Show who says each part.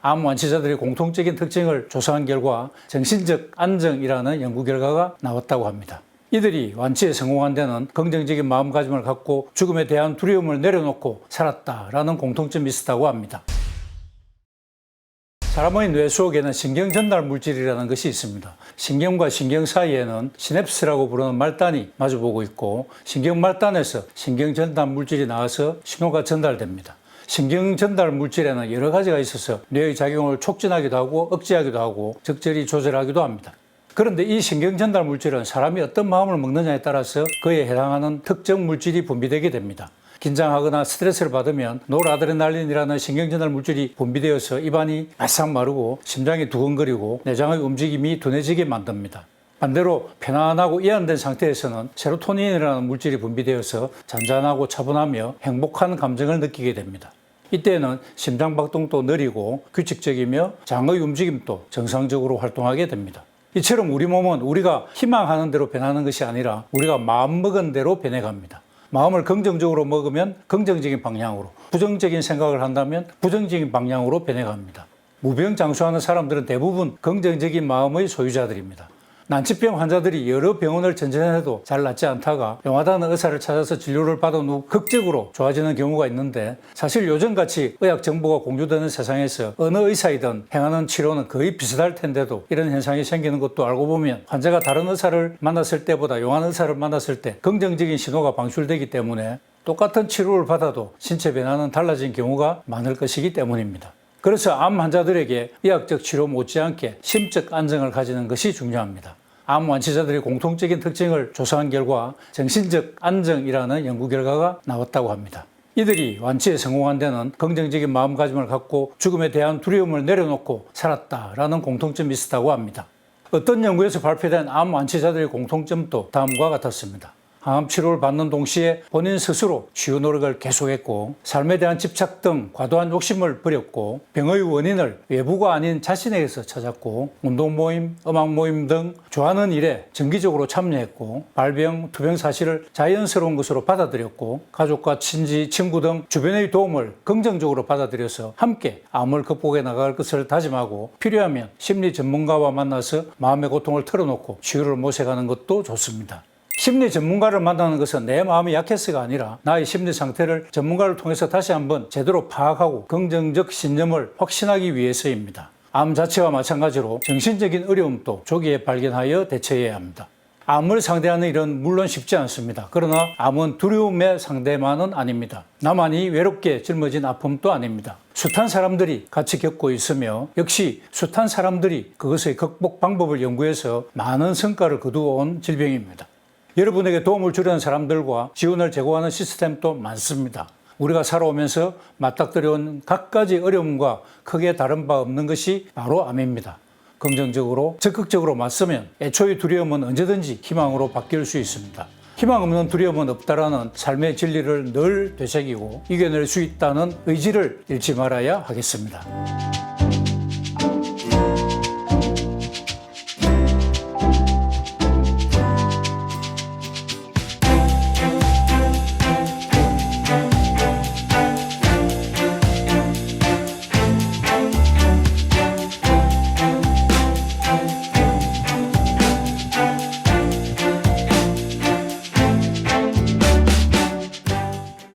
Speaker 1: 암 완치자들의 공통적인 특징을 조사한 결과 정신적 안정이라는 연구 결과가 나왔다고 합니다. 이들이 완치에 성공한 데는 긍정적인 마음가짐을 갖고 죽음에 대한 두려움을 내려놓고 살았다라는 공통점이 있었다고 합니다. 사람의 뇌 속에는 신경 전달 물질이라는 것이 있습니다. 신경과 신경 사이에는 시냅스라고 부르는 말단이 마주보고 있고 신경 말단에서 신경 전달 물질이 나와서 신호가 전달됩니다. 신경 전달 물질에는 여러 가지가 있어서 뇌의 작용을 촉진하기도 하고 억제하기도 하고 적절히 조절하기도 합니다. 그런데 이 신경 전달 물질은 사람이 어떤 마음을 먹느냐에 따라서 그에 해당하는 특정 물질이 분비되게 됩니다. 긴장하거나 스트레스를 받으면 노르아드레날린이라는 신경전달 물질이 분비되어서 입안이 바싹 마르고 심장이 두근거리고 내장의 움직임이 둔해지게 만듭니다. 반대로 편안하고 이완된 상태에서는 세로토닌이라는 물질이 분비되어서 잔잔하고 차분하며 행복한 감정을 느끼게 됩니다. 이때는 심장 박동도 느리고 규칙적이며 장의 움직임도 정상적으로 활동하게 됩니다. 이처럼 우리 몸은 우리가 희망하는 대로 변하는 것이 아니라 우리가 마음먹은 대로 변해갑니다. 마음을 긍정적으로 먹으면 긍정적인 방향으로, 부정적인 생각을 한다면 부정적인 방향으로 변해갑니다. 무병장수하는 사람들은 대부분 긍정적인 마음의 소유자들입니다. 난치병 환자들이 여러 병원을 전전해도 잘 낫지 않다가 영화다는 의사를 찾아서 진료를 받은 후 극적으로 좋아지는 경우가 있는데 사실 요즘같이 의학 정보가 공유되는 세상에서 어느 의사이든 행하는 치료는 거의 비슷할 텐데도 이런 현상이 생기는 것도 알고 보면 환자가 다른 의사를 만났을 때보다 용한 의사를 만났을 때 긍정적인 신호가 방출되기 때문에 똑같은 치료를 받아도 신체 변화는 달라진 경우가 많을 것이기 때문입니다. 그래서 암 환자들에게 의학적 치료 못지않게 심적 안정을 가지는 것이 중요합니다. 암 완치자들의 공통적인 특징을 조사한 결과 정신적 안정이라는 연구 결과가 나왔다고 합니다. 이들이 완치에 성공한 데는 긍정적인 마음가짐을 갖고 죽음에 대한 두려움을 내려놓고 살았다라는 공통점이 있었다고 합니다. 어떤 연구에서 발표된 암 완치자들의 공통점도 다음과 같았습니다. 항암 치료를 받는 동시에 본인 스스로 치유 노력을 계속했고 삶에 대한 집착 등 과도한 욕심을 버렸고 병의 원인을 외부가 아닌 자신에게서 찾았고 운동 모임, 음악 모임 등 좋아하는 일에 정기적으로 참여했고 발병, 투병 사실을 자연스러운 것으로 받아들였고 가족과 친지, 친구 등 주변의 도움을 긍정적으로 받아들여서 함께 암을 극복해 나갈 것을 다짐하고 필요하면 심리 전문가와 만나서 마음의 고통을 털어놓고 치유를 모색하는 것도 좋습니다. 심리 전문가를 만나는 것은 내 마음이 약해서가 아니라 나의 심리 상태를 전문가를 통해서 다시 한번 제대로 파악하고 긍정적 신념을 확신하기 위해서입니다. 암 자체와 마찬가지로 정신적인 어려움도 조기에 발견하여 대처해야 합니다. 암을 상대하는 일은 물론 쉽지 않습니다. 그러나 암은 두려움의 상대만은 아닙니다. 나만이 외롭게 짊어진 아픔도 아닙니다. 숱한 사람들이 같이 겪고 있으며 역시 숱한 사람들이 그것의 극복 방법을 연구해서 많은 성과를 거두어 온 질병입니다. 여러분에게 도움을 주려는 사람들과 지원을 제공하는 시스템도 많습니다. 우리가 살아오면서 맞닥뜨려온 갖가지 어려움과 크게 다른 바 없는 것이 바로 암입니다. 긍정적으로 적극적으로 맞서면 애초의 두려움은 언제든지 희망으로 바뀔 수 있습니다. 희망 없는 두려움은 없다라는 삶의 진리를 늘 되새기고 이겨낼 수 있다는 의지를 잃지 말아야 하겠습니다.